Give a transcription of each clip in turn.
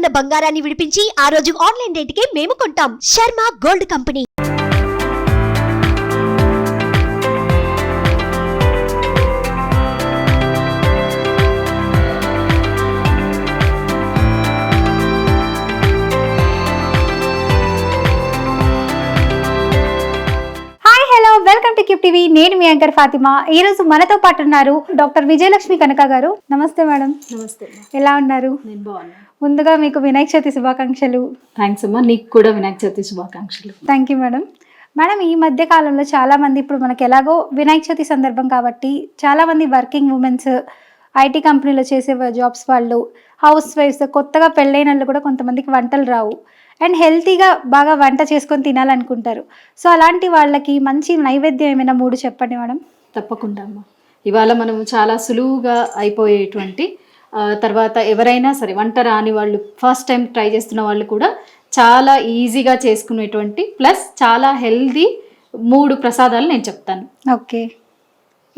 ఉన్న బంగారాన్ని విడిపించి ఆ రోజు ఆన్లైన్ రేటుకే మేము కొంటాం. Sharma gold company. Hi hello welcome to kip TV నేను మీ యాంకర్ ఫాతిమా. ఈ రోజు మనతో పాటు ఉన్నారు డాక్టర్ విజయలక్ష్మి కనక గారు. నమస్తే మేడం. నమస్తే. ఎలా ఉన్నారు? నేను బాగున్నాను. ముందుగా మీకు వినాయక చవితి శుభాకాంక్షలు. థ్యాంక్స్ అమ్మా నీకు కూడా వినాయక చవితి శుభాకాంక్షలు. థ్యాంక్ యూ మేడం మేడం ఈ మధ్య కాలంలో చాలా మంది ఇప్పుడు మనకి ఎలాగో వినాయక చవితి సందర్భం కాబట్టి చాలా మంది వర్కింగ్ ఉమెన్స్ ఐటీ కంపెనీలో చేసే జాబ్స్ వాళ్ళు హౌస్ వైఫ్స్ కొత్తగా పెళ్ళైన వాళ్ళు కూడా కొంతమందికి వంటలు రావు. అండ్ హెల్తీగా బాగా వంట చేసుకొని తినాలనుకుంటారు. సో అలాంటి వాళ్ళకి మంచి నైవేద్యం ఏమైనా మూడు చెప్పండి మేడం తప్పకుండా అమ్మా. ఇవాళ మనం చాలా సులువుగా అయిపోయేటువంటి తర్వాత ఎవరైనా సరే వంట రాని వాళ్ళు ఫస్ట్ టైం ట్రై చేస్తున్న వాళ్ళు కూడా చాలా ఈజీగా చేసుకునేటువంటి ప్లస్ చాలా హెల్దీ మూడు ప్రసాదాలు నేను చెప్తాను. ఓకే.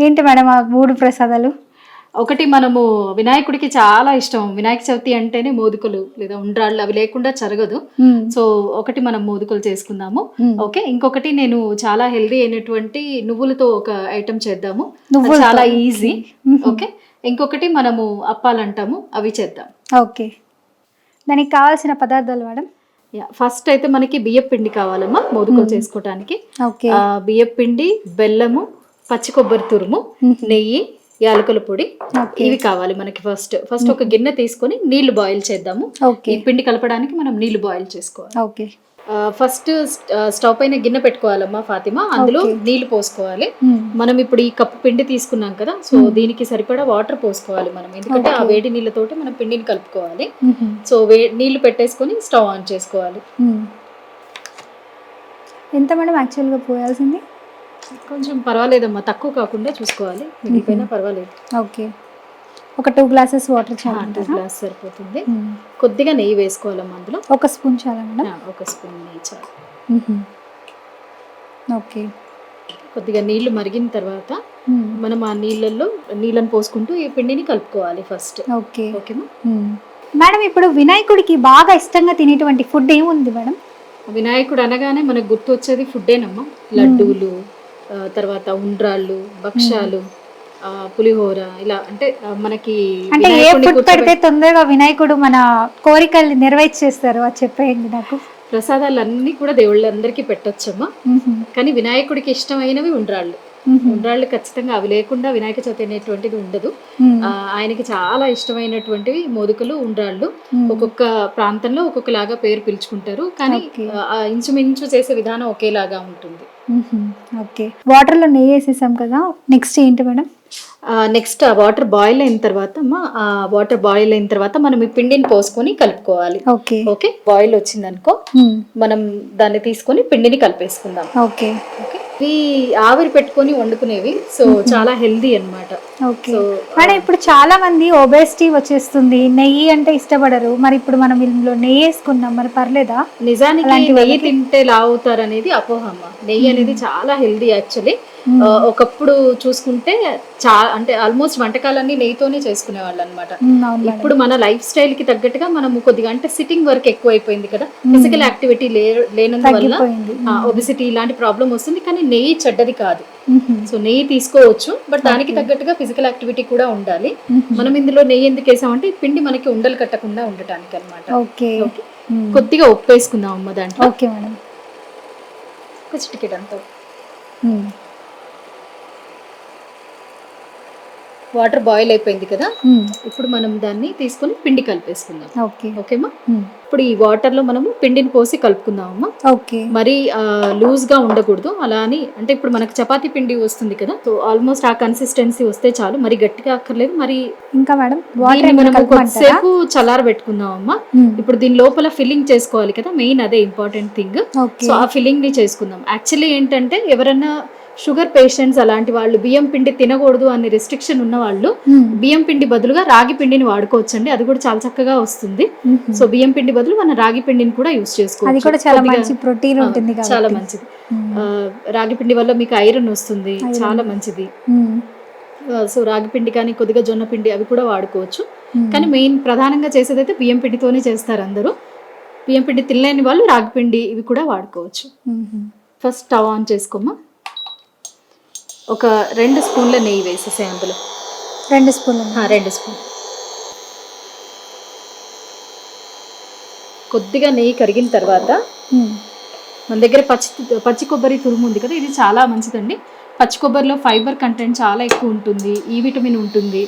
ఏంటి మేడం ఆ మూడు ప్రసాదాలు? ఒకటి మనము వినాయకుడికి చాలా ఇష్టం. వినాయక చవితి అంటేనే మోదుకలు లేదా ఉండ్రాళ్ళు అవి లేకుండా జరగదు. సో ఒకటి మనం మోదుకలు చేసుకుందాము. ఓకే. ఇంకొకటి నేను చాలా హెల్దీ అయినటువంటి నువ్వులతో ఒక ఐటమ్ చేద్దాము. చాలా ఈజీ. ఓకే? ఇంకొకటి మనము అప్పాలంటాము అవి చేద్దాం. ఓకే. దానికి కావాల్సిన పదార్థాలు మేడం? ఫస్ట్ అయితే మనకి బియ్యం పిండి కావాలమ్మా మోదుకలు చేసుకోవటానికి. బియ్యం పిండి బెల్లము పచ్చి కొబ్బరి తురుము. నెయ్యి యాలకుల పొడి ఇవి కావాలి మనకి ఫస్ట్. ఫస్ట్ ఒక గిన్నె తీసుకొని నీళ్ళు బాయిల్ చేద్దాము. ఓకే. ఈ పిండి కలపడానికి మనం నీళ్ళు బాయిల్ చేసుకోవాలి. ఓకే. ఫస్ట్ స్టవ్ పైన గిన్నె పెట్టుకోవాలమ్మా ఫాతిమా. అందులో. నీళ్ళు పోసుకోవాలి. మనం ఇప్పుడు ఈ కప్పు పిండి తీసుకున్నాం కదా సో దీనికి సరిపడా వాటర్ పోసుకోవాలి మనం. ఎందుకంటే ఆ. వేడి నీళ్ళతోటి మనం పిండిని కలుపుకోవాలి. సో వే నీళ్ళు పెట్టేసుకొని స్టవ్ ఆన్ చేసుకోవాలి. ఎంత మేడం యాక్చువల్గా పోయాల్సింది? కొంచెం పర్వాలేదమ్మా తక్కువ కాకుండా చూసుకోవాలి. మిగిలిపోయినా పర్వాలేదు. ఓకే. ఒక టూ గ్లాసెస్ వాటర్ టూ చాలంటారా గ్లాస్ సరిపోతుంది. మ్మ్. కొద్దిగా నెయ్యి వేసుకోవాలమ్మా అందులో ఒక స్పూన్ చాలా మేడం. ఒక స్పూన్ నెయ్యి చాలు. ఓకే. కొద్దిగా నీళ్ళు మరిగిన తర్వాత మ్మ్. మనం ఆ నీళ్ళల్లో నీళ్ళని పోసుకుంటూ ఈ పిండిని కలుపుకోవాలి ఫస్ట్ ఓకే. మ్మ్. మేడం ఇప్పుడు వినాయకుడికి బాగా ఇష్టంగా తినేటువంటి ఫుడ్ ఏముంది మేడం? వినాయకుడు అనగానే మనకు గుర్తు వచ్చేది ఫుడ్డేనమ్మా లడ్డూలు ఆ, తర్వాత ఉండ్రాళ్ళు భక్ష్యాలు. పులిహోర ఇలా అంటే మనకి అంటే ఏ ఫుడ్ పెడితే తొందరగా వినాయకుడు మన కోరికల్ని నెరవేర్చేస్తారు అది చెప్పేయండి నాకు ప్రసాదాలు అన్ని కూడా దేవుళ్ళందరికీ పెట్టొచ్చమ్మా మ్మ్. కానీ వినాయకుడికి ఇష్టమైనవి ఉండ్రాళ్ళు. ఉండ్రాళ్ళు ఖచ్చితంగా. అవి లేకుండా వినాయక చవితి అనేటువంటిది ఉండదు. ఆయనకి చాలా ఇష్టమైనటువంటివి మోదుకలు ఉండ్రాళ్ళు. ఒక్కొక్క ప్రాంతంలో ఒక్కొక్కలాగా పేరు పిలుచుకుంటారు. కానీ ఇంచుమించు చేసే విధానం ఒకేలాగా ఉంటుంది. ఓకే. వాటర్లో నెయ్యి వేసేసాం కదా. నెక్స్ట్ ఏంటి మేడం? నెక్స్ట్ ఆ వాటర్ బాయిల్ అయిన తర్వాత ఆ వాటర్ బాయిల్ అయిన తర్వాత మనం ఈ పిండిని పోసుకొని కలుపుకోవాలి. ఓకే. ఓకే? బాయిల్ వచ్చిందనుకో. మనం దాన్ని తీసుకొని పిండిని కలిపేసుకుందాం. ఓకే. ఓకే? ఇవి ఆవిరి పెట్టుకొని వండుకునేవి. సో చాలా హెల్దీ అన్నమాట. ఓకే. మేడం ఇప్పుడు చాలా మంది ఒబేసిటీ వచ్చేస్తుంది. నెయ్యి అంటే ఇష్టపడరు. మరి ఇప్పుడు మనం ఇందులో నెయ్యి వేసుకున్నాం. మరి పర్లేదా? నిజానికి నెయ్యి తింటే లావుతారు అనేది అపోహ అమ్మ నెయ్యి అనేది చాలా హెల్దీ యాక్చువల్లీ. ఒకప్పుడు చూసుకుంటే చాలా అంటే ఆల్మోస్ట్ వంటకాలన్నీ నెయ్యితోనే చేసుకునే వాళ్ళు అనమాట ఇప్పుడు మన లైఫ్ స్టైల్కి తగ్గట్టుగా మనం కొద్దిగా అంటే సిట్టింగ్ వర్క్ ఎక్కువ అయిపోయింది కదా ఫిజికల్ యాక్టివిటీ లేనందువల్ల ఒబిసిటీ ఇలాంటి ప్రాబ్లం వస్తుంది కానీ నెయ్యి చెడ్డది కాదు. సో నెయ్యి తీసుకోవచ్చు బట్ దానికి తగ్గట్టుగా ఫిజికల్ యాక్టివిటీ కూడా ఉండాలి. మనం ఇందులో నెయ్యి ఎందుకు వేసామంటే పిండి మనకి ఉండలు కట్టకుండా ఉండటానికి అనమాట ఓకే. కొద్దిగా ఉప్పు వేసుకుందాం అమ్మ దాంట్లో. Okay madam. ఒక చిటికెట్ అంతా వాటర్ బాయిల్ అయిపోయింది కదా. ఇప్పుడు మనం దాన్ని తీసుకొని పిండి కలిపేసుకుందాం. ఓకే. ఓకేమా. ఇప్పుడు ఈ వాటర్లో మనము పిండిని పోసి కలుపుకుందాం అమ్మా ఓకే. మరి లూజ్గా ఉండకూడదు. అలా అని అంటే ఇప్పుడు మనకు చపాతీ పిండి వస్తుంది కదా? సో ఆల్మోస్ట్ ఆ కన్సిస్టెన్సీ వస్తే చాలు. మరి గట్టిగా అక్కర్లేదు. మరి ఇంకా మేడం వాటర్ ఏమైనా మనం కొద్దిసేపు చల్లార పెట్టుకుందాం అమ్మా మ్మ్. ఇప్పుడు దీని లోపల ఫిల్లింగ్ చేసుకోవాలి కదా? మెయిన్ అదే ఇంపార్టెంట్ థింగ్ సో ఆ ఫిల్లింగ్ని చేసుకుందాం. యాక్చువల్లీ ఏంటంటే ఎవరన్నా షుగర్ పేషెంట్స్ అలాంటి వాళ్ళు బియ్యం పిండి తినకూడదు అనే రెస్ట్రిక్షన్ ఉన్న వాళ్ళు. బియ్యం పిండి బదులుగా రాగి పిండిని వాడుకోవచ్చండి. అది కూడా చాలా చక్కగా వస్తుంది. సో బియ్యం పిండి బదులు మన రాగి పిండిని కూడా యూస్ అది చేసుకోవచ్చు కూడా చాలా మంచి ప్రోటీన్ ఉంటుంది చాలా మంచిది. రాగి పిండి వల్ల మీకు ఐరన్ వస్తుంది. చాలా మంచిది. సో రాగి పిండి కానీ కొద్దిగా జొన్న పిండి అవి కూడా వాడుకోవచ్చు. కానీ మెయిన్ ప్రధానంగా చేసేదైతే బియ్యం పిండితోనే చేస్తారు అందరూ. బియ్యం పిండి తినలేని వాళ్ళు రాగి పిండి ఇవి కూడా వాడుకోవచ్చు. ఫస్ట్ స్టవ్ ఆన్ చేసుకోమా ఒక రెండు స్పూన్ల నెయ్యి వేసేసాయి అందులో రెండు స్పూన్లు రెండు స్పూన్ కొద్దిగా నెయ్యి కరిగిన తర్వాత. మన దగ్గర పచ్చి పచ్చి కొబ్బరి తురుము ఉంది కదా ఇది చాలా మంచిదండి. పచ్చి కొబ్బరిలో ఫైబర్ కంటెంట్ చాలా ఎక్కువ ఉంటుంది ఈ విటమిన్ ఉంటుంది.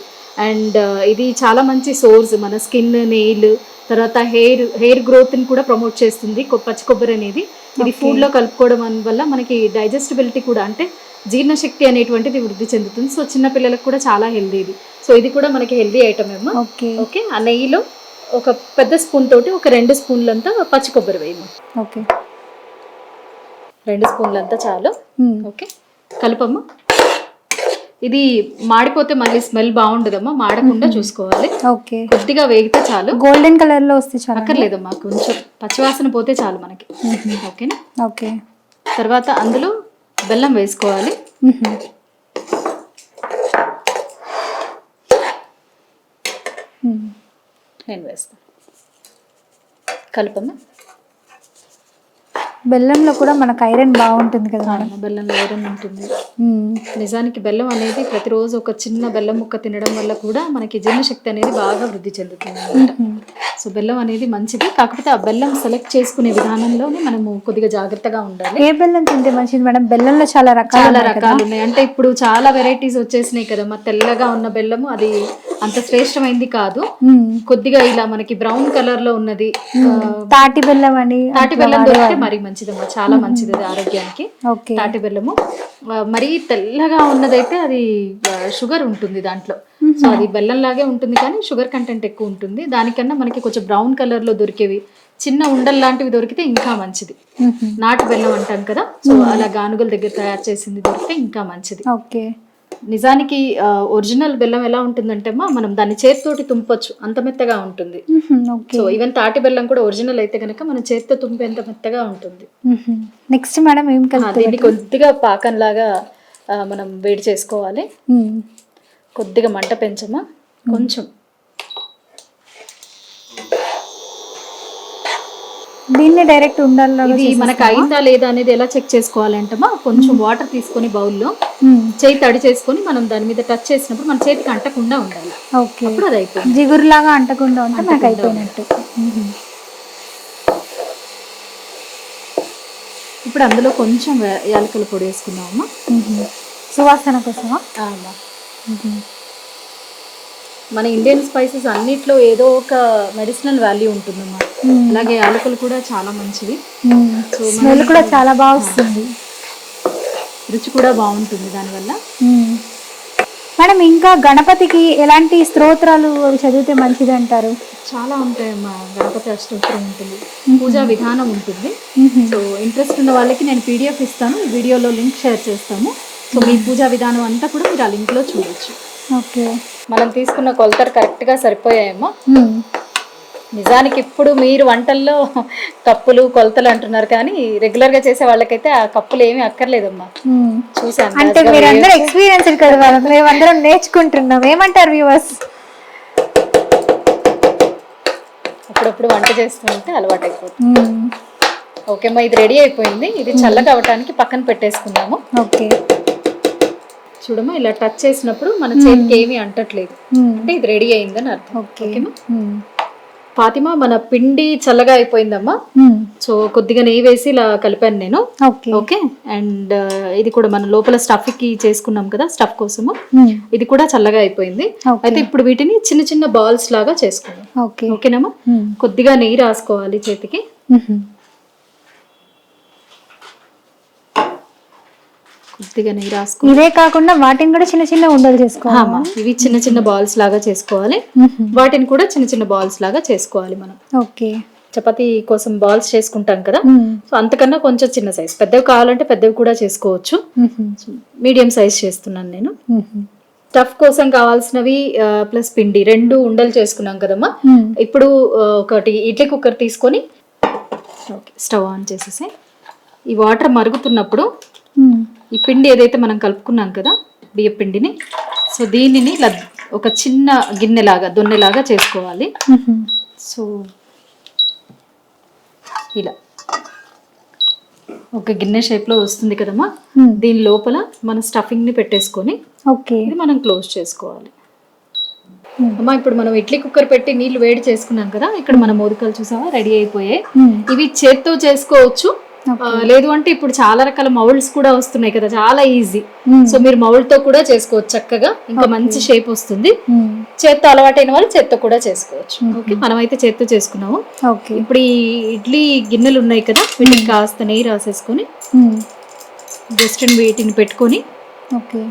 అండ్ ఇది చాలా మంచి సోర్స్ మన స్కిన్ నెయిల్ తర్వాత హెయిర్ హెయిర్ గ్రోత్ని కూడా ప్రమోట్ చేస్తుంది పచ్చి కొబ్బరి అనేది. ఇది ఫుడ్లో కలుపుకోవడం వల్ల మనకి డైజెస్టిబిలిటీ కూడా అంటే జీర్ణశక్తి అనేటువంటిది వృద్ధి చెందుతుంది. సో చిన్న పిల్లలకు కూడా చాలా హెల్దీ ఇది. సో ఇది కూడా మనకి హెల్దీ ఐటమ్ ఏమో. ఓకే. ఓకే. ఆ నెయ్యిలో ఒక పెద్ద స్పూన్ తోటి ఒక రెండు స్పూన్లంతా పచ్చి కొబ్బరి వేయము ఓకే. రెండు స్పూన్లంతా చాలు. ఓకే. కలుపమ్మా. ఇది మాడిపోతే మళ్ళీ స్మెల్ బాగుండదమ్మా. మాడకుండా చూసుకోవాలి. ఓకే. కొద్దిగా వేగితే చాలు. గోల్డెన్ కలర్లో వస్తే చాలా. అక్కర్లేదమ్మా. కొంచెం పచ్చివాసన పోతే చాలు మనకి. ఓకేనా? ఓకే. తర్వాత అందులో బెల్లం వేసుకోవాలి. నేను వేస్తాను కలుపమ్మా బెల్లంలో కూడా మనకు ఐరన్ బాగుంటుంది కదా మేడం? బెల్లంలో ఐరన్ ఉంటుంది. నిజానికి బెల్లం అనేది ప్రతిరోజు ఒక చిన్న బెల్లం ముక్క తినడం వల్ల కూడా మనకి జీర్ణశక్తి అనేది బాగా వృద్ధి చెందుతుంది. సో బెల్లం అనేది మంచిది. కాకపోతే ఆ బెల్లం సెలెక్ట్ చేసుకునే విధానంలోనే మనము కొద్దిగా జాగ్రత్తగా ఉండాలి. ఏ బెల్లం తింటే మంచిది మేడం? బెల్లంలో చాలా రకాలు చాలా కదా రకాలు ఉన్నాయి. అంటే ఇప్పుడు చాలా వెరైటీస్ వచ్చేసినాయి కదమ్మా తెల్లగా ఉన్న బెల్లము అది అంత శ్రేష్టమైంది కాదు. కొద్దిగా ఇలా మనకి బ్రౌన్ కలర్లో ఉన్నది తాటి బెల్లం అని తాటి బెల్లం దొరికితే మరి మంచిదమ్మా చాలా మంచిది అది ఆరోగ్యానికి. తాటి బెల్లము. మరీ తెల్లగా ఉన్నదైతే అది షుగర్ ఉంటుంది దాంట్లో. సో అది బెల్లం లాగే ఉంటుంది కానీ షుగర్ కంటెంట్ ఎక్కువ ఉంటుంది. దానికన్నా మనకి కొంచెం బ్రౌన్ కలర్లో దొరికేవి చిన్న ఉండలు లాంటివి దొరికితే ఇంకా మంచిది. నాటు బెల్లం అంటాం కదా సో అలా గానుగల దగ్గర తయారు చేసింది దొరికితే ఇంకా మంచిది. ఓకే. నిజానికి ఒరిజినల్ బెల్లం ఎలా ఉంటుందంటే అమ్మా మనం దాన్ని చేతితోటి తుంపొచ్చు. అంత మెత్తగా ఉంటుంది. సో ఈవెన్ తాటి బెల్లం కూడా ఒరిజినల్ అయితే కనుక మనం చేతితో తుంపేంత మెత్తగా ఉంటుంది. నెక్స్ట్ మేడం ఏం దీన్ని కొద్దిగా పాకంలాగా ఆ, మనం వేడి చేసుకోవాలి. కొద్దిగా మంట పెంచమా కొంచెం. దీన్ని డైరెక్ట్ ఉండాలి ఇది మనకు అయిందా లేదా అనేది ఎలా చెక్ చేసుకోవాలి అంటమా కొంచెం వాటర్ తీసుకొని బౌల్లో చేయి తడి చేసుకొని మనం దాని మీద టచ్ చేసినప్పుడు మన చేతికి అంటకుండా ఉండాలి. ఓకే అప్పుడు అది అయిపోయింది. జిగురులాగా అంటకుండా ఉంటే నాకు అయిపోయినట్టు. మ్మ్. ఇప్పుడు అందులో కొంచెం యాలకుల పొడి వేసుకుందామమ్మా మ్మ్. సువాసన కోసమా? ఆమా. మన ఇండియన్ స్పైసెస్ అన్నిట్లో ఏదో ఒక మెడిసినల్ వాల్యూ ఉంటుందమ్మా మ్మ్. అలాగే యాలకులు కూడా చాలా మంచివి. స్మెల్ కూడా చాలా బాగా వస్తుంది. రుచి కూడా బాగుంటుంది దానివల్ల. మేడం ఇంకా గణపతికి ఎలాంటి స్తోత్రాలు చదివితే మంచిది అంటారు చాలా ఉంటాయమ్మా. గణపతి అష్టోత్తరం ఉంటుంది. పూజా విధానం ఉంటుంది. సో ఇంట్రెస్ట్ ఉన్న వాళ్ళకి నేను పీడిఎఫ్ ఇస్తాను. ఈ వీడియోలో లింక్ షేర్ చేస్తాము. సో మీ పూజా విధానం అంతా కూడా మీరు ఆ లింక్లో చూడొచ్చు. ఓకే మనం తీసుకున్న కొలతలు కరెక్ట్గా సరిపోయాయమ్మా మ్మ్. నిజానికి ఇప్పుడు మీరు వంటల్లో కప్పులు కొలతలు అంటున్నారు కానీ రెగ్యులర్గా చేసే వాళ్ళకైతే ఆ కప్పులు ఏమీ అక్కర్లేదమ్మా. మ్మ్. చూసాను అంటే మీరందరూ ఎక్స్పీరియన్స్ కదా మేమందరం నేర్చుకుంటున్నాం. ఏమంటారు వ్యూవర్స్ అప్పుడప్పుడు వంట చేస్తుంటే అలవాటు అయిపోతుంది ఓకేమ్మా ఇది రెడీ అయిపోయింది. ఇది చల్లగా అవటానికి పక్కన పెట్టేసుకుందాము. ఓకే. చూడమ్మా ఇలా టచ్ చేసినప్పుడు మన చేతికి ఏమీ అంటట్లేదు. మ్మ్. అంటే ఇది రెడీ అయిందని అర్థం. ఓకే ఓకేమా మ్మ్. ఫాతిమా మన పిండి చల్లగా అయిపోయిందమ్మా. మ్మ్. సో కొద్దిగా నెయ్యి వేసి ఇలా కలిపాను నేను. ఓకే ఓకే అండ్ ఇది కూడా మన లోపల stuff కి చేసుకున్నాం కదా స్టఫ్ కోసము. ఇది కూడా చల్లగా అయిపోయింది. అయితే ఇప్పుడు వీటిని చిన్న చిన్న బాల్స్ లాగా చేసుకుందాం. ఓకే ఓకేనమ్మా మ్మ్. కొద్దిగా నెయ్యి రాసుకోవాలి చేతికి. కొద్దిగా నెయ్యి రాసుకో ఇవే కాకుండా వాటిని కూడా చిన్న చిన్న ఉండలు చేసుకోవాలి ఇవి చిన్న చిన్న బాల్స్ లాగా చేసుకోవాలి. వాటిని కూడా చిన్న చిన్న బాల్స్ లాగా చేసుకోవాలి మనం ఓకే చపాతీ కోసం బాల్స్ చేసుకుంటాం కదా. సో అంతకన్నా కొంచెం చిన్న సైజ్ పెద్దవి కావాలంటే పెద్దవి కూడా చేసుకోవచ్చు. మీడియం సైజ్ చేస్తున్నాను నేను. స్టఫ్ కోసం కావాల్సినవి ప్లస్ పిండి రెండు ఉండలు చేసుకున్నాం కదమ్మా మ్మ్. ఇప్పుడు ఒకటి ఇడ్లీ కుక్కర్ తీసుకొని ఓకే స్టవ్ ఆన్ చేసేసి ఈ వాటర్ మరుగుతున్నప్పుడు. ఈ పిండి ఏదైతే మనం కలుపుకున్నాం కదా బియ్య పిండిని సో దీనిని ఒక చిన్న గిన్నెలాగా దొన్నెలాగా చేసుకోవాలి. సో ఇలా. ఒక గిన్నె షేప్లో వస్తుంది కదమ్మా. మ్మ్. దీని లోపల మన స్టఫింగ్ని పెట్టేసుకొని ఓకే. ఇది మనం క్లోజ్ చేసుకోవాలి. అమ్మా ఇప్పుడు మనం ఇడ్లీ కుక్కర్ పెట్టి నీళ్ళు వేడి చేసుకున్నాం కదా ఇక్కడ మన మోదకాలు చూసావా? రెడీ అయిపోయాయి. ఇవి చేత్తో చేసుకోవచ్చు లేదు అంటే ఇప్పుడు చాలా రకాల మౌల్డ్స్ కూడా వస్తున్నాయి కదా చాలా ఈజీ. సో మీరు మౌల్డ్తో కూడా చేసుకోవచ్చు చక్కగా ఇంకా మంచి షేప్ వస్తుంది. చేత్తో అలవాటైన వాళ్ళు చేత్తో కూడా చేసుకోవచ్చు. ఓకే మనం అయితే చేత్తో చేసుకున్నాము. ఓకే. ఇప్పుడు ఈ ఇడ్లీ గిన్నెలు ఉన్నాయి కదా వీటికి కాస్త నెయ్యి రాసేసుకొని. జస్ట్ వీటిని పెట్టుకొని ఓకే.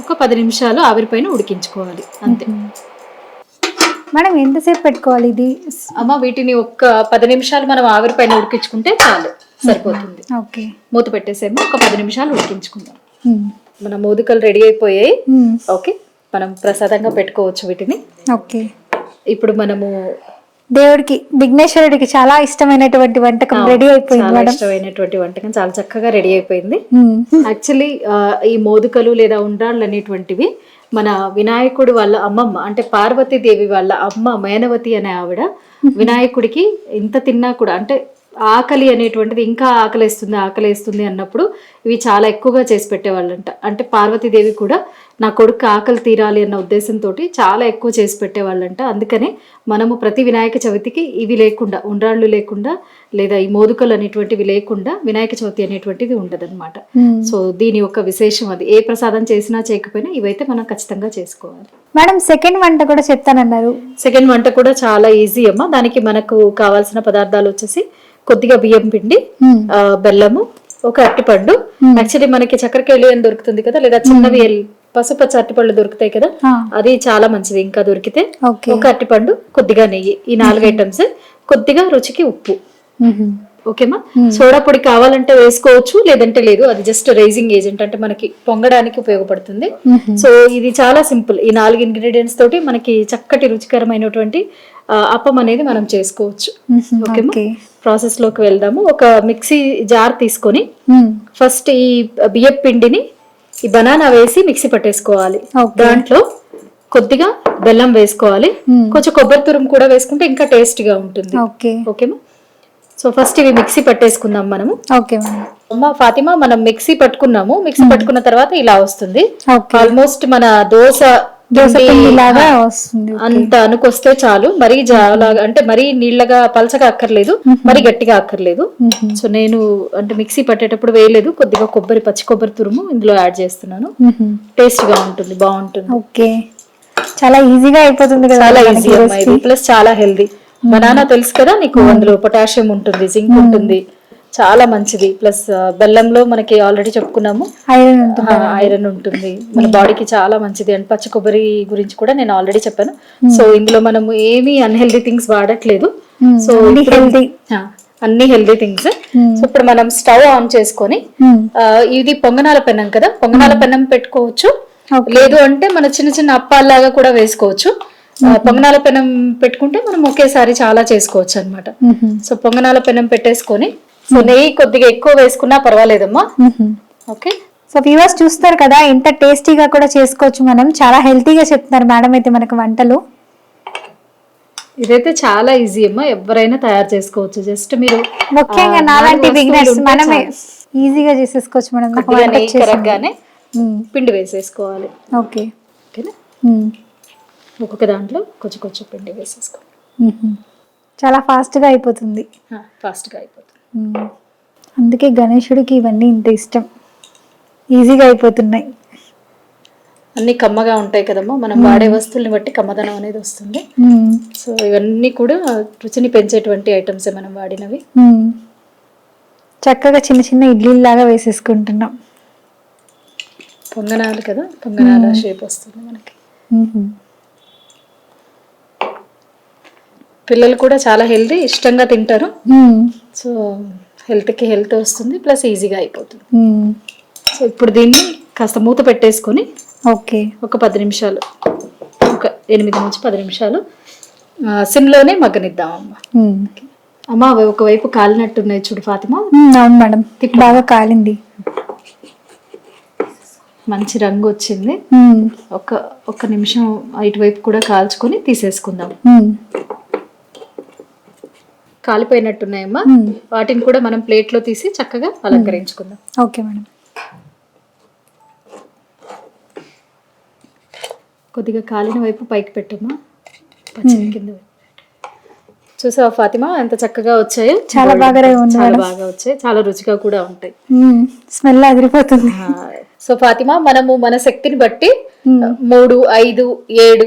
ఒక పది నిమిషాలు ఆవిరిపైన ఉడికించుకోవాలి అంతే. మేడం ఎంతసేపు పెట్టుకోవాలి ఇది? అమ్మ వీటిని ఒక్క పది నిమిషాలు మనం ఆవిరిపైన ఉడికించుకుంటే చాలు. సరిపోతుంది. ఓకే మూత పెట్టేసేమో ఒక పది నిమిషాలు ఉడికించుకుందాం. మ్మ్. మన మోదుకలు రెడీ అయిపోయాయి. ఓకే మనం ప్రసాదంగా పెట్టుకోవచ్చు వీటిని. ఓకే ఇప్పుడు మనము దేవుడికి విఘ్నేశ్వరుడికి చాలా ఇష్టమైనటువంటి వంటకం రెడీ అయిపోయింది చాలా ఇష్టమైనటువంటి వంటకం చాలా చక్కగా రెడీ అయిపోయింది. యాక్చువల్లీ ఈ మోదుకలు లేదా ఉండ్రాళ్ళు అనేటువంటివి మన వినాయకుడు వాళ్ళ అమ్మమ్మ అంటే పార్వతీదేవి వాళ్ళ అమ్మ మేనవతి అనే ఆవిడ వినాయకుడికి ఇంత తిన్నా కూడా అంటే ఆకలి అనేటువంటిది ఇంకా ఆకలేస్తుంది ఆకలేస్తుంది అన్నప్పుడు ఇవి చాలా ఎక్కువగా చేసి పెట్టేవాళ్ళంట. అంటే పార్వతీదేవి కూడా నా కొడుకు ఆకలి తీరాలి అన్న ఉద్దేశంతో చాలా ఎక్కువ చేసి పెట్టేవాళ్ళంట. అందుకనే మనము ప్రతి వినాయక చవితికి ఇవి లేకుండా ఉండ్రాళ్ళు లేకుండా లేదా ఈ మోదుకలు అనేటువంటివి లేకుండా వినాయక చవితి అనేటువంటిది ఉండదన్నమాట. మ్మ్. సో దీని యొక్క విశేషం అది. ఏ ప్రసాదం చేసినా చేయకపోయినా ఇవైతే మనం ఖచ్చితంగా చేసుకోవాలి. మేడం సెకండ్ వంట కూడా చెప్తానన్నారు. సెకండ్ వంట కూడా చాలా ఈజీ అమ్మా. దానికి మనకు కావాల్సిన పదార్థాలు వచ్చేసి కొద్దిగా బియ్యం పిండి బెల్లము ఒక అరటిపండు. యాక్చువల్లీ మనకి చక్కెరకేళి అని దొరుకుతుంది కదా లేదా చిన్నవి పసుపచ్చ అరటిపళ్ళు దొరుకుతాయి కదా అది చాలా మంచిది ఇంకా దొరికితే. ఒక అరటిపండు కొద్దిగా నెయ్యి ఈ నాలుగు ఐటమ్స్. కొద్దిగా రుచికి ఉప్పు. ఓకేమా సోడా పొడి కావాలంటే వేసుకోవచ్చు లేదంటే లేదు అది జస్ట్ రైజింగ్ ఏజెంట్ అంటే మనకి పొంగడానికి ఉపయోగపడుతుంది. సో ఇది చాలా సింపుల్. ఈ నాలుగు ఇంగ్రీడియంట్స్ తోటి మనకి చక్కటి రుచికరమైనటువంటి అప్పం అనేది మనం చేసుకోవచ్చు. ఓకే. ప్రాసెస్లోకి వెళ్దాము. ఒక మిక్సీ జార్ తీసుకొని. ఫస్ట్ ఈ బియ్యం పిండిని ఈ బనానా వేసి మిక్సీ పట్టేసుకోవాలి. దాంట్లో కొద్దిగా బెల్లం వేసుకోవాలి. కొంచెం కొబ్బరి తురుము కూడా వేసుకుంటే ఇంకా టేస్ట్గా ఉంటుంది. ఓకే. ఓకేమా సో ఫస్ట్ ఇవి మిక్సీ పట్టేసుకుందాం మనము. ఓకే అమ్మ ఫాతిమా మనం మిక్సీ పట్టుకున్నాము. మిక్సీ పట్టుకున్న తర్వాత ఇలా వస్తుంది. ఆల్మోస్ట్ మన దోశ అంత అనుకొస్తే చాలు. మరీ జాలాగా అంటే మరీ నీళ్ళగా పలచగా అక్కర్లేదు మరీ గట్టిగా అక్కర్లేదు. సో నేను అంటే మిక్సీ పట్టేటప్పుడు వేయలేదు కొద్దిగా కొబ్బరి పచ్చి కొబ్బరి తురుము ఇందులో యాడ్ చేస్తున్నాను. టేస్ట్గా ఉంటుంది బాగుంటుంది. ఓకే. చాలా ఈజీగా అయిపోతుంది కదా చాలా ఈజీ ప్లస్ చాలా హెల్దీ. బనానా తెలుసు కదా నీకు అందులో పొటాషియం ఉంటుంది జింక్ ఉంటుంది. చాలా మంచిది. ప్లస్ బెల్లంలో మనకి ఆల్రెడీ చెప్పుకున్నాము. ఐరన్ ఉంటుంది. ఐరన్ ఉంటుంది. మన బాడీకి చాలా మంచిది. అండ్ పచ్చి కొబ్బరి గురించి కూడా నేను ఆల్రెడీ చెప్పాను. సో ఇందులో మనము ఏమీ అన్హెల్దీ థింగ్స్ వాడట్లేదు. So healthy. ఆ, అన్ని హెల్దీ థింగ్స్. సో ఇప్పుడు మనం స్టవ్ ఆన్ చేసుకొని. ఆ, ఇది పొంగనాల పెనం కదా? పొంగనాల పెనం పెట్టుకోవచ్చు. లేదు అంటే మన చిన్న చిన్న అప్పాల్లాగా కూడా వేసుకోవచ్చు. పొంగనాల పెనం పెట్టుకుంటే మనం ఒకేసారి చాలా చేసుకోవచ్చు అన్నమాట. మ్మ్. సో పొంగనాల పెనం పెట్టేసుకొని సో నెయ్యి కొద్దిగా ఎక్కువ వేసుకున్నా పర్వాలేదమ్మా. మ్మ్. ఓకే సో వ్యూవర్స్ చూస్తారు కదా ఎంత టేస్టీగా కూడా చేసుకోవచ్చు మనం. చాలా హెల్తీగా చెప్తున్నారు మేడం అయితే మనకు వంటలు. ఇదైతే చాలా ఈజీ అమ్మా. ఎవరైనా తయారు చేసుకోవచ్చు. జస్ట్ మీరు ముఖ్యంగా నాలాంటి బిగినర్స్ మనమే. ఈజీగా చేసేసుకోవచ్చు మనం. మ్మ్. పిండి వేసేసుకోవాలి. ఓకే ఓకేనా? మ్మ్. ఒక్కొక్క దాంట్లో కొంచెం కొంచెం పిండి వేసేసుకోవాలి. చాలా ఫాస్ట్గా అయిపోతుంది. ఫాస్ట్గా అయిపోతుంది. అందుకే గణేశుడికి ఇవన్నీ ఇంత ఇష్టం. ఈజీగా అయిపోతున్నాయి. అన్ని కమ్మగా ఉంటాయి కదమ్మా. మనం వాడే వస్తువుల్ని బట్టి కమ్మదనం అనేది వస్తుంది. సో ఇవన్నీ కూడా రుచిని పెంచేటువంటి ఐటమ్స్ మనం వాడినవి. చక్కగా చిన్న చిన్న ఇడ్లీలాగా వేసేసుకుంటున్నాం. పొంగనాలు కదా? పొంగనాల షేప్ వస్తుంది మనకి. పిల్లలు కూడా చాలా హెల్దీ ఇష్టంగా తింటారు. సో హెల్త్కి హెల్త్ వస్తుంది ప్లస్ ఈజీగా అయిపోతుంది. సో ఇప్పుడు దీన్ని కాస్త మూత పెట్టేసుకొని ఓకే ఒక పది నిమిషాలు ఒక ఎనిమిది నుంచి పది నిమిషాలు సిమ్లోనే మగ్గనిద్దాం అమ్మ మ్మ్. అమ్మ అవి ఒకవైపు కాలినట్టున్నాయి చూడు ఫాతిమా. అవును మేడం బాగా కాలింది మంచి రంగు వచ్చింది. ఒక ఒక నిమిషం ఇటువైపు కూడా కాల్చుకొని తీసేసుకుందాం. కాలిపోయినట్టున్నాయమ్మా. మ్మ్. వాటిని కూడా మనం ప్లేట్లో తీసి చక్కగా అలంకరించుకుందాం. Okay madam. కొద్దిగా కాలిన వైపు పైకి పెట్టమ్మా. పచ్చడి కింద పెట్టు. చూసావా ఫాతిమా? ఎంత చక్కగా వచ్చాయో? చాలా బాగా చాలా బాగా వచ్చాయి. చాలా రుచిగా కూడా ఉంటాయి. స్మెల్ అదిరిపోతుంది. సో ఫాతిమా మనము మన శక్తిని బట్టి. మూడు ఐదు ఏడు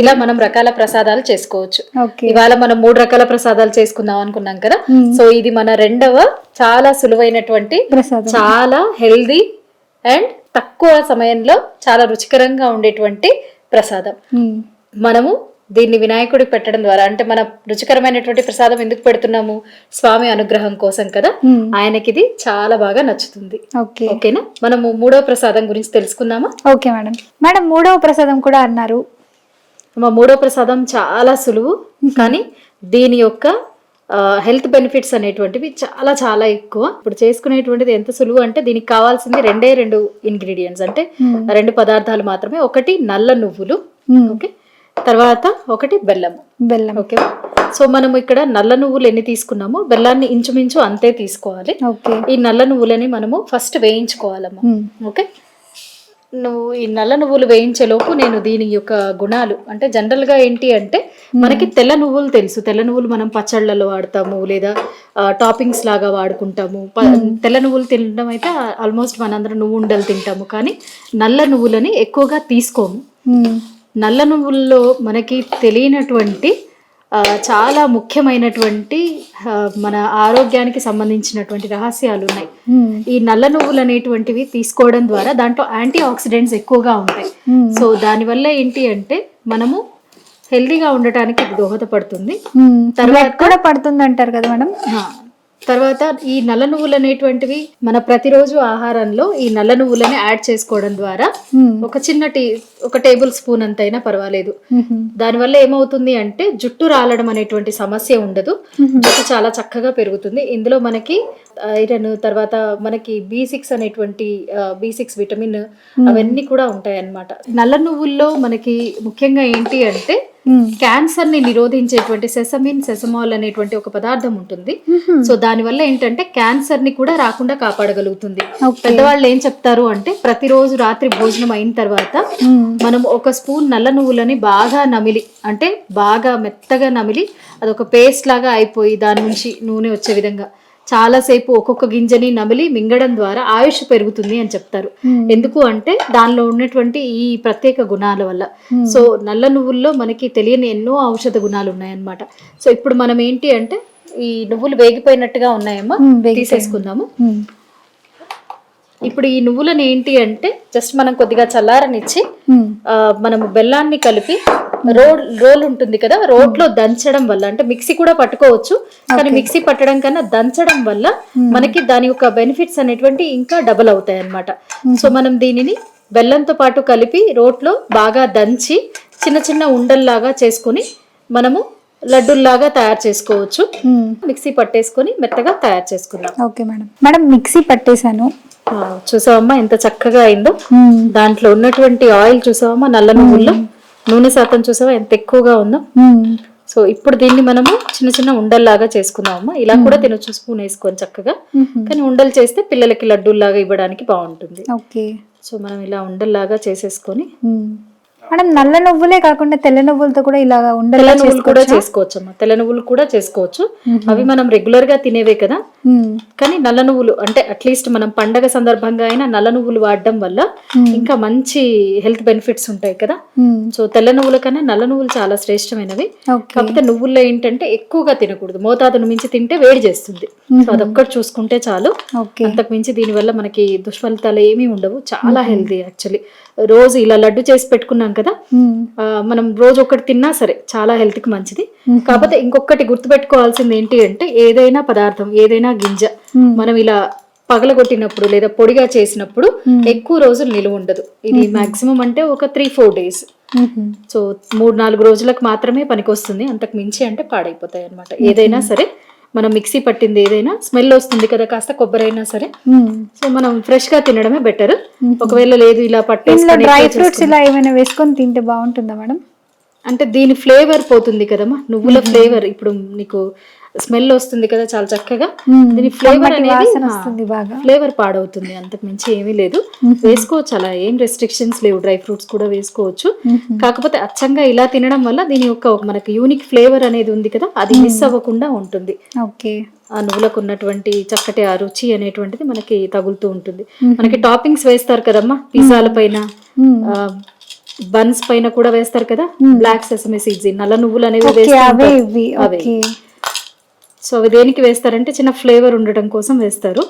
ఇలా మనం రకాల ప్రసాదాలు చేసుకోవచ్చు. ఇవాళ మనం మూడు రకాల ప్రసాదాలు చేసుకుందాం అనుకున్నాం కదా. సో ఇది మన రెండవ చాలా సులువైనటువంటి చాలా హెల్దీ అండ్ తక్కువ సమయంలో చాలా రుచికరంగా ఉండేటువంటి ప్రసాదం. మనము దీన్ని వినాయకుడికి పెట్టడం ద్వారా అంటే మన రుచికరమైనటువంటి ప్రసాదం ఎందుకు పెడుతున్నాము? స్వామి అనుగ్రహం కోసం కదా. ఆయనకి ఇది చాలా బాగా నచ్చుతుంది. ఓకే. ఓకేనా? మనము మూడో ప్రసాదం గురించి తెలుసుకుందామా? Okay madam. మేడం మూడవ ప్రసాదం కూడా అన్నారు. మా మూడో ప్రసాదం చాలా సులువు కానీ దీని యొక్క హెల్త్ బెనిఫిట్స్ అనేటువంటివి చాలా చాలా ఎక్కువ. ఇప్పుడు చేసుకునేటువంటిది ఎంత సులువు అంటే దీనికి కావాల్సింది రెండే రెండు ఇంగ్రీడియంట్స్ అంటే మ్మ్. రెండు పదార్థాలు మాత్రమే ఒకటి నల్ల నువ్వులు మ్మ్. ఓకే? తర్వాత ఒకటి బెల్లము బెల్లం. ఓకే? సో మనం ఇక్కడ నల్ల నువ్వులు ఎన్ని తీసుకున్నామో బెల్లాన్ని ఇంచుమించు అంతే తీసుకోవాలి. ఓకే. ఈ నల్ల నువ్వులని మనము ఫస్ట్ వేయించుకోవాలమ్మా. మ్మ్. ఓకే? నువ్వు ఈ నల్ల నువ్వులు వేయించేలోపు నేను దీని యొక్క గుణాలు అంటే జనరల్గా ఏంటి అంటే మనకి తెల్ల నువ్వులు తెలుసు. తెల్ల నువ్వులు మనం పచ్చళ్ళలో వాడతాము లేదా టాపింగ్స్ లాగా వాడుకుంటాము. ప- తెల్ల నువ్వులు తినడం అయితే ఆల్మోస్ట్ మనందరం నువ్వు ఉండలు తింటాము. కానీ నల్ల నువ్వులని ఎక్కువగా తీసుకోము. నల్ల నువ్వుల్లో మనకి తెలియనటువంటి చాలా ముఖ్యమైనటువంటి మన ఆరోగ్యానికి సంబంధించినటువంటి రహస్యాలు ఉన్నాయి. ఈ నల్ల నువ్వులు అనేటువంటివి తీసుకోవడం ద్వారా దాంట్లో యాంటీ ఆక్సిడెంట్స్ ఎక్కువగా ఉంటాయి. సో దానివల్ల ఏంటి అంటే మనము హెల్దీగా ఉండటానికి దోహదపడుతుంది. తర్వాత- కూడా పడుతుంది అంటారు కదా మేడం తర్వాత ఈ నల్ల నువ్వులు అనేటువంటివి మన ప్రతిరోజు ఆహారంలో ఈ నల్ల నువ్వులని యాడ్ చేసుకోవడం ద్వారా. ఒక చిన్న టీ ఒక టేబుల్ స్పూన్ అంతైనా పర్వాలేదు. దానివల్ల ఏమవుతుంది అంటే జుట్టు రాలడం అనేటువంటి సమస్య ఉండదు జుట్టు చాలా చక్కగా పెరుగుతుంది ఇందులో మనకి ఐరన్ తర్వాత మనకి బి సిక్స్ అనేటువంటి బి సిక్స్ విటమిన్ అవన్నీ కూడా ఉంటాయి అన్నమాట నల్ల నువ్వుల్లో మనకి ముఖ్యంగా ఏంటి అంటే. క్యాన్సర్ని నిరోధించేటువంటి సెసమిన్ సెసమాల్ అనేటువంటి ఒక పదార్థం ఉంటుంది. సో దానివల్ల ఏంటంటే క్యాన్సర్ని కూడా రాకుండా కాపాడగలుగుతుంది. పెద్దవాళ్ళు ఏం చెప్తారు అంటే ప్రతిరోజు రాత్రి భోజనం అయిన తర్వాత. మనం ఒక స్పూన్ నల్ల నువ్వులని బాగా నమిలి అంటే బాగా మెత్తగా నమిలి అదొక పేస్ట్ లాగా అయిపోయి దాని నుంచి నూనె వచ్చే విధంగా చాలాసేపు ఒక్కొక్క గింజని నమిలి మింగడం ద్వారా ఆయుష్ పెరుగుతుంది అని చెప్తారు. ఎందుకు అంటే దానిలో ఉన్నటువంటి ఈ ప్రత్యేక గుణాల వల్ల సో నల్ల నువ్వుల్లో మనకి తెలియని ఎన్నో ఔషధ గుణాలు ఉన్నాయన్నమాట సో ఇప్పుడు మనం ఏంటి అంటే ఈ నువ్వులు వేగిపోయినట్టుగా ఉన్నాయమ్మా. తీసేసుకుందాము. ఇప్పుడు ఈ నువ్వులను ఏంటి అంటే జస్ట్ మనం కొద్దిగా చల్లారనిచ్చి మనము బెల్లాన్ని కలిపి రోల్ రోల్ ఉంటుంది కదా రోట్లో దంచడం వల్ల అంటే మిక్సీ కూడా పట్టుకోవచ్చు కానీ మిక్సీ పట్టడం కన్నా దంచడం వల్ల మనకి దాని యొక్క బెనిఫిట్స్ అనేటువంటి ఇంకా డబుల్ అవుతాయి అన్నమాట సో మనం దీనిని బెల్లంతో పాటు కలిపి రోట్లో బాగా దంచి చిన్న చిన్న ఉండల్లాగా చేసుకొని మనము లడ్డూల్లాగా తయారు చేసుకోవచ్చు. మిక్సీ పట్టేసుకొని మెత్తగా తయారు చేసుకుందాం. Okay madam. మేడం మిక్సీ పట్టేశాను. చూసావమ్మా ఎంత చక్కగా అయిందో. దాంట్లో ఉన్నటువంటి ఆయిల్ చూసావమ్మా నల్ల నువ్వుల్లో? నూనె శాతం చూసావా ఎంత ఎక్కువగా ఉందో. సో ఇప్పుడు దీన్ని మనము చిన్న చిన్న ఉండల్లాగా చేసుకుందామమ్మా. ఇలా కూడా తినొచ్చు స్పూన్ వేసుకొని చక్కగా. కానీ ఉండలు చేస్తే పిల్లలకి లడ్డూల్లాగా ఇవ్వడానికి బాగుంటుంది. ఓకే. సో మనం ఇలా ఉండల్లాగా చేసేసుకొని మేడం నల్ల నువ్వులే కాకుండా తెల్ల నువ్వులతో కూడా ఇలా ఉండలా నువ్వులు కూడా చేసుకోవచ్చు అమ్మా తెల్ల నువ్వులు కూడా చేసుకోవచ్చు. అవి మనం రెగ్యులర్గా తినేవే కదా. కానీ నల్ల నువ్వులు అంటే అట్లీస్ట్ మనం పండగ సందర్భంగా అయినా నల్ల నువ్వులు వాడడం వల్ల ఇంకా మంచి హెల్త్ బెనిఫిట్స్ ఉంటాయి కదా. సో తెల్ల నువ్వుల కన్నా నల్ల నువ్వులు చాలా శ్రేష్టమైనవి. కాకపోతే నువ్వుల్లో ఏంటంటే ఎక్కువగా తినకూడదు. మోతాదును మించి తింటే వేడి చేస్తుంది. సో అదొక్కటి చూసుకుంటే చాలు. అంతకు మించి దీనివల్ల మనకి దుష్ఫలితాలు ఏమీ ఉండవు. చాలా హెల్దీ యాక్చువల్లీ రోజు ఇలా లడ్డు చేసి పెట్టుకున్నాం కదా? మనం రోజు ఒకటి తిన్నా సరే చాలా హెల్త్కి మంచిది కాకపోతే ఇంకొకటి గుర్తుపెట్టుకోవాల్సింది ఏంటి అంటే ఏదైనా పదార్థం ఏదైనా గింజ. మనం ఇలా పగలగొట్టినప్పుడు లేదా పొడిగా చేసినప్పుడు ఎక్కువ రోజులు నిలువ ఉండదు. ఇది మాక్సిమం అంటే ఒక త్రీ ఫోర్ డేస్. సో మూడు నాలుగు రోజులకు మాత్రమే పనికొస్తుంది. అంతకు మించి అంటే పాడైపోతాయి అన్నమాట ఏదైనా సరే మనం మిక్సీ పట్టింది ఏదైనా స్మెల్ వస్తుంది కదా కాస్త కొబ్బరి అయినా సరే. సో మనం ఫ్రెష్గా తినడమే బెటర్. ఒకవేళ లేదు ఇలా పట్టేసుకొని డ్రై ఫ్రూట్స్ ఇలా ఏమైనా వేసుకొని తింటే బాగుంటుందా మేడం? అంటే దీని ఫ్లేవర్ పోతుంది కదమ్మా నువ్వుల ఫ్లేవర్. ఇప్పుడు నీకు స్మెల్ వస్తుంది కదా చాలా చక్కగా. దీని ఫ్లేవర్ అనేది బాగా. ఫ్లేవర్ పాడవుతుంది. అంతకు మించి ఏమీ లేదు. వేసుకోవచ్చు అలా ఏం రెస్ట్రిక్షన్స్ లేవు. డ్రై ఫ్రూట్స్ కూడా వేసుకోవచ్చు. కాకపోతే అచ్చంగా ఇలా తినడం వల్ల దీని యొక్క మనకి యూనిక్ ఫ్లేవర్ అనేది ఉంది కదా అది మిస్ అవ్వకుండా ఉంటుంది. ఓకే. ఆ నువ్వులకు ఉన్నటువంటి చక్కటి ఆ రుచి అనేటువంటిది మనకి తగులుతూ ఉంటుంది. మనకి టాపింగ్స్ వేస్తారు కదమ్మా పిజ్జాల పైన బన్స్ పైన కూడా వేస్తారు కదా బ్లాక్ సెసమి సీడ్స్ నల్ల నువ్వులు అనేవి ఓకే వేస్తూ అవే ఉంటారు. ఇవి అవే ఓకే సో అవి దేనికి వేస్తారంటే చిన్న ఫ్లేవర్ ఉండటం కోసం వేస్తారు.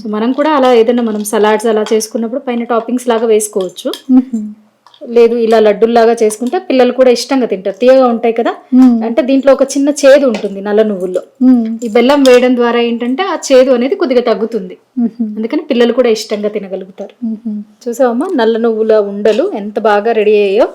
సో మనం కూడా అలా ఏదైనా మనం సలాడ్స్ అలా చేసుకున్నప్పుడు పైన టాపింగ్స్ లాగా వేసుకోవచ్చు. లేదు ఇలా లడ్డుల్లాగా చేసుకుంటే పిల్లలు కూడా ఇష్టంగా తింటారు తీయగా ఉంటాయి కదా. అంటే దీంట్లో ఒక చిన్న చేదు ఉంటుంది నల్ల నువ్వుల్లో. ఈ బెల్లం వేయడం ద్వారా ఏంటంటే ఆ చేదు అనేది కొద్దిగా తగ్గుతుంది. అందుకని పిల్లలు కూడా ఇష్టంగా తినగలుగుతారు మ్మ్. చూసావమ్మా నల్ల నువ్వుల ఉండలు ఎంత బాగా రెడీ అయ్యాయో.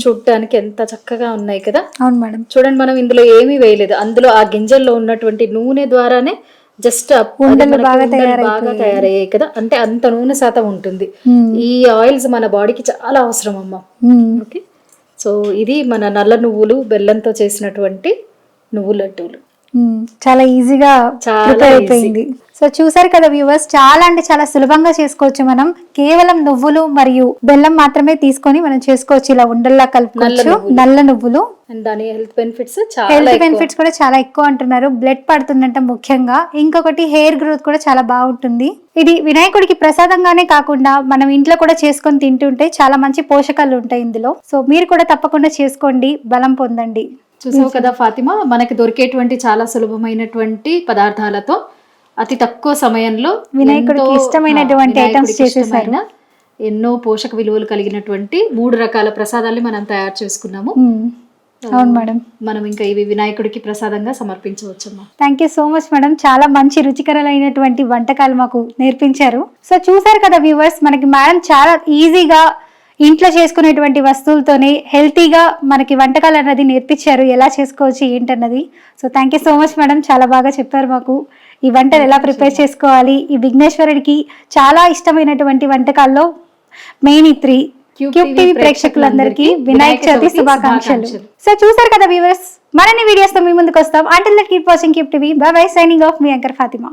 చూడటానికి ఎంత చక్కగా ఉన్నాయి కదా అవును మేడం చూడండి మనం ఇందులో ఏమీ వేయలేదు అందులో ఆ గింజల్లో ఉన్నటువంటి నూనె ద్వారానే జస్ట్ ఉండలు బాగా బాగా తయారయ్యాయి కదా అంటే అంత నూనె శాతం ఉంటుంది. ఈ ఆయిల్స్ మన బాడీకి చాలా అవసరం అమ్మా మ్మ్. ఓకే సో ఇది మన నల్ల నువ్వులు బెల్లంతో చేసినటువంటి నువ్వు లడ్డూలు. చాలా ఈజీగా ప్రిపేర్. అయిపోయింది. సో చూసారు కదా వ్యూవర్స్ చాలా అంటే చాలా సులభంగా చేసుకోవచ్చు మనం. కేవలం నువ్వులు మరియు బెల్లం మాత్రమే తీసుకొని మనం చేసుకోవచ్చు. ఇలా ఉండల్లా కలుపుకోవచ్చు. నల్ల నువ్వులు. దాని హెల్త్ బెనిఫిట్స్ హెల్త్. బెనిఫిట్స్ కూడా చాలా ఎక్కువ అంటున్నారు. బ్లడ్ పడుతుందంట ముఖ్యంగా. ఇంకొకటి హెయిర్ గ్రోత్ కూడా చాలా బాగుంటుంది. ఇది వినాయకుడికి ప్రసాదంగానే కాకుండా మనం ఇంట్లో కూడా చేసుకొని తింటుంటే చాలా మంచి పోషకాలు ఉంటాయి ఇందులో. సో మీరు కూడా తప్పకుండా చేసుకోండి. బలం పొందండి. చూసావు కదా ఫాతిమా? మనకి దొరికేటువంటి చాలా సులభమైనటువంటి పదార్థాలతో అతి తక్కువ సమయంలో వినాయకుడికి ఇష్టమైనటువంటి చేసేసారు. ఇష్టమైన ఎన్నో పోషక విలువలు కలిగినటువంటి మూడు రకాల ప్రసాదాల్ని మనం తయారు చేసుకున్నాము. అవును మేడం. మనం ఇంకా ఇవి వినాయకుడికి ప్రసాదంగా సమర్పించవచ్చమ్మా. Thank you so much madam. చాలా మంచి రుచికరమైనటువంటి వంటకాలు మాకు నేర్పించారు. సో చూసారు కదా వ్యూవర్స్ మనకి మేడం చాలా ఈజీగా ఇంట్లో చేసుకునేటువంటి వస్తువులతోనే హెల్తీగా మనకి వంటకాలు అన్నది నేర్పించారు. ఎలా చేసుకోవచ్చు ఏంటన్నది. So thank you so much madam చాలా బాగా చెప్పారు మాకు. ఈ వంటలు ఎలా ప్రిపేర్ చేసుకోవాలి? ఈ విఘ్నేశ్వరుడికి చాలా ఇష్టమైనటువంటి వంటకాల్లో మెయిన్ ఈ త్రీ క్యూబ్ టీవీ ప్రేక్షకులందరికీ వినాయక చవితి శుభాకాంక్షలు. సో చూసారు కదా వ్యూవర్స్ మరిన్ని వీడియోస్తో మీ ముందుకు వస్తాం. Until keep watching cube TV bye bye signing off మీ అంకర్ ఫాతిమా.